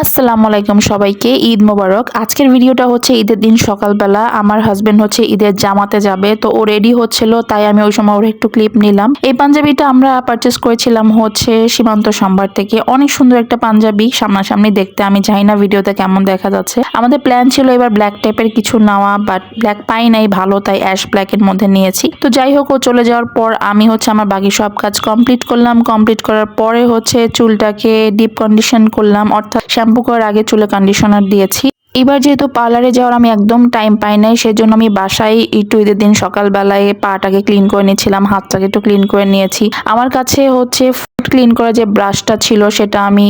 আসসালামু আলাইকুম সবাইকে, ঈদ মোবারক। আজকের ভিডিওটা হচ্ছে ঈদের দিন সকালবেলা। আমার হাজবেন্ড হচ্ছে ঈদের জামাতে যাবে, তো ও রেডি হচ্ছিল, তাই আমি ওই সময় ওর একটু ক্লিপ নিলাম। এই পাঞ্জাবিটা আমরা পারচেস করেছিলাম হচ্ছে সীমান্ত সম্ভার থেকে। অনেক সুন্দর একটা পাঞ্জাবি, সামনাসামনি দেখতে। আমি জানি না ভিডিওতে কেমন দেখা যাচ্ছে। আমাদের প্ল্যান ছিল এবার ব্ল্যাক টাইপের কিছু নেওয়া বাট ব্ল্যাক পাই নাই ভালো, তাই অ্যাশ ব্ল্যাকের মধ্যে নিয়েছি। তো যাই হোক, ও চলে যাওয়ার পর আমি হচ্ছে আমার বাকি সব কাজ কমপ্লিট করলাম। কমপ্লিট করার পরে হচ্ছে চুলটাকে ডিপ কন্ডিশন করলাম, অর্থাৎ শ্যাম্পু করার আগে চুলে কন্ডিশনার দিয়েছি। এবার যেহেতু পার্লারে যাওয়ার আমি একদম টাইম পাই নাই, সেজন্য আমি বাসায় একটু ঈদের দিন সকালবেলায় পাটাকে ক্লিন করে নিয়েছিলাম, হাতটাকে একটু ক্লিন করে নিয়েছি। আমার কাছে হচ্ছে ক্লিন করা যে ব্রাশটা ছিল সেটা আমি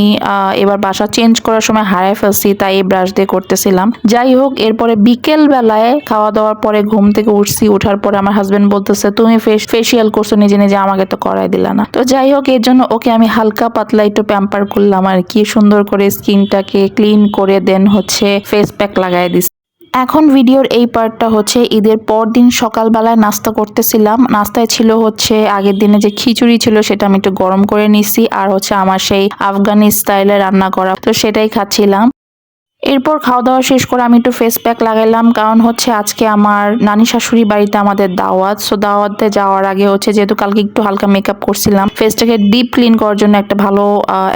এবার বাসা চেঞ্জ করার সময় হারায় ফেলছি, তাই এই ব্রাশ দিয়ে করতেছিলাম। যাই হোক, এরপরে বিকেল বেলায় খাওয়া দাওয়ার পরে ঘুম থেকে উঠছি, উঠার পরে আমার হাজবেন্ড বলতেছে, তুমি ফেসিয়াল করছ, নিজে নিজে আমাকে তো করাই দিলা না। তো যাই হোক, এর জন্য ওকে আমি হালকা পাতলা একটু প্যাম্পার করলাম আর কি, সুন্দর করে স্কিনটাকে ক্লিন করে দেন হচ্ছে ফেস প্যাক লাগাই দিছি। এখন ভিডিওর এই পার্টটা হচ্ছে ঈদের পর দিন সকালবেলায় নাস্তা করতেছিলাম। নাস্তায় ছিল হচ্ছে আগের দিনে যে খিচুড়ি ছিল সেটা আমি একটু গরম করে নিছি, আর হচ্ছে আমার সেই আফগানি স্টাইলে রান্না করা, তো সেটাই খাচ্ছিলাম। এরপর খাওয়া দাওয়া শেষ করে আমি একটু ফেস প্যাক লাগাইলাম, কারণ হচ্ছে আজকে আমার নানি শাশুড়ি বাড়িতে আমাদের দাওয়াত। সো দাওয়াতে যাওয়ার আগে হচ্ছে যেহেতু কালকে একটু হালকা মেকআপ করছিলাম ফেসটাকে ডিপ ক্লিন করার জন্য একটা ভালো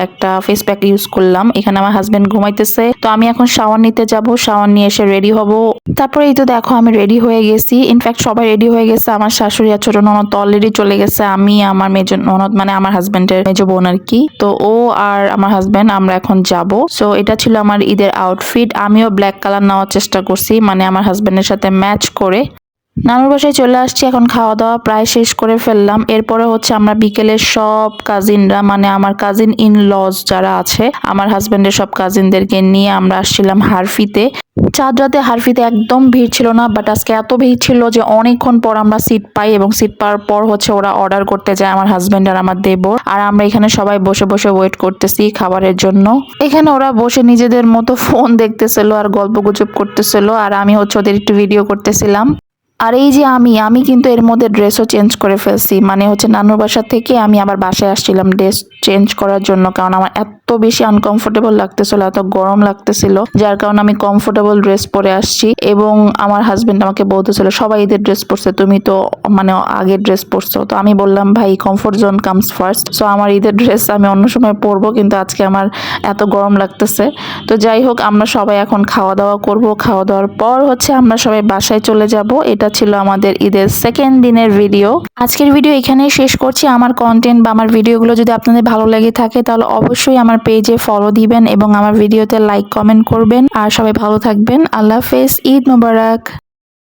একটা ফেস প্যাক ইউজ করলাম। এখানে আমার হাজব্যান্ড ঘুমাইতেছে। তো আমি এখন শাওয়ার নিতে যাব শাওয়ার নিয়ে এসে রেডি হব। তারপরে এই তো দেখো, আমি রেডি হয়ে গেছি। ইনফ্যাক্ট সবাই রেডি হয়ে গেছে। আমার শাশুড়ি আর ছোট ননদ অলরেডি চলে গেছে। আমি, আমার মেজ ননদ মানে আমার হাজব্যান্ডের মেজ বোন আর কি। তো ও আর আমার হাজব্যান্ড আমরা এখন যাব। সো এটা ছিল আমার ঈদের আউটফিট আমিও ব্ল্যাক কালার নেওয়ার চেষ্টা করছি। মানে আমার হাজব্যান্ডের সাথে ম্যাচ করে নানুর বাসায় চলে আসছি, এখন খাওয়া দাওয়া প্রায় শেষ করে ফেললাম। এরপরে হচ্ছে আমরা বিকেলের সব কাজিনরা মানে আমার কাজিন ইন লজ যারা আছে, আমার হাজবেন্ডের সব কাজিনদেরকে নিয়ে আমরা আসছিলাম হারফিতে। চাঁদ রাতে হারফিতে একদম ভিড় ছিল না বাট আজকে এত ভিড় ছিল যে অনেকক্ষণ পর আমরা সিট পাই এবং সিট পাওয়ার পর হচ্ছে ওরা অর্ডার করতে যায় আমার হাজবেন্ড আর আমার দেবর। আর আমরা এখানে সবাই বসে বসে ওয়েট করতেছি খাবারের জন্য। এখানে ওরা বসে নিজেদের মতো ফোন দেখতেছিল আর গল্প গুজব করতেছিল, আর আমি হচ্ছে ওদের একটু ভিডিও করতেছিলাম। আর এই যে আমি আমি কিন্তু এর মধ্যে ড্রেসও চেঞ্জ করে ফেলছি। মানে হচ্ছে নানুর বাসা থেকে আমি আবার বাসায় আসছিলাম ড্রেস চেঞ্জ করার জন্য, কারণ আমার এত বেশি আনকমফোর্টেবল লাগতেছিল, এত গরম লাগতেছিল, যার কারণে আমি কমফোর্টেবল ড্রেস পরে আসছি এবং আমার হাজবেন্ড আমাকে বলতেছিল, সবাই ঈদের ড্রেস পরছে, তুমি তো মানে আগের ড্রেস পরছো। তো আমি বললাম, ভাই comfort zone comes first so আমার ঈদের ড্রেস আমি অন্য সময় পরবো, কিন্তু আজকে আমার এত গরম লাগতেছে। তো যাই হোক, আমরা সবাই এখন খাওয়া দাওয়া করব। খাওয়া দাওয়ার পর হচ্ছে আমরা সবাই বাসায় চলে যাব। এটা ছিল আমাদের ঈদের সেকেন্ড দিনের ভিডিও আজকের ভিডিও এখানেই শেষ করছি। আমার কন্টেন্ট বা আমার ভিডিওগুলো যদি আপনাদের ভালো লেগে থাকে, তাহলে অবশ্যই আমার পেজে ফলো দিবেন এবং আমার ভিডিওতে লাইক কমেন্ট করবেন। আর সবাই ভালো থাকবেন। আল্লাহ হাফেজ। ঈদ মোবারক।